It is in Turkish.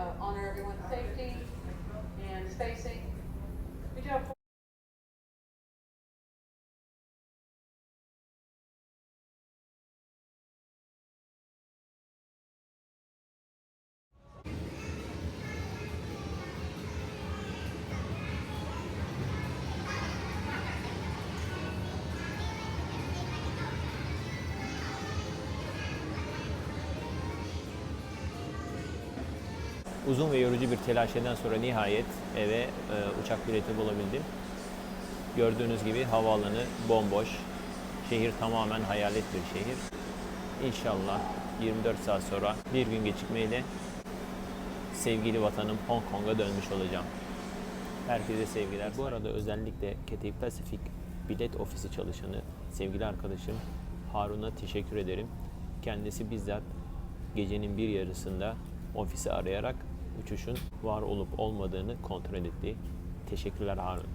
Uh, honor everyone's safety and spacing. Good job. Uzun ve yorucu bir telaşeden sonra nihayet eve e, uçak bileti bulabildim. Gördüğünüz gibi havaalanı bomboş. Şehir tamamen hayalet bir şehir. İnşallah 24 saat sonra bir gün gecikmeyle sevgili vatanım Hong Kong'a dönmüş olacağım. Herkese sevgiler. Bu arada özellikle Cathay Pacific bilet ofisi çalışanı sevgili arkadaşım Harun'a teşekkür ederim. Kendisi bizzat gecenin bir yarısında ofisi arayarak uçuşun var olup olmadığını kontrol etti. Teşekkürler Harun.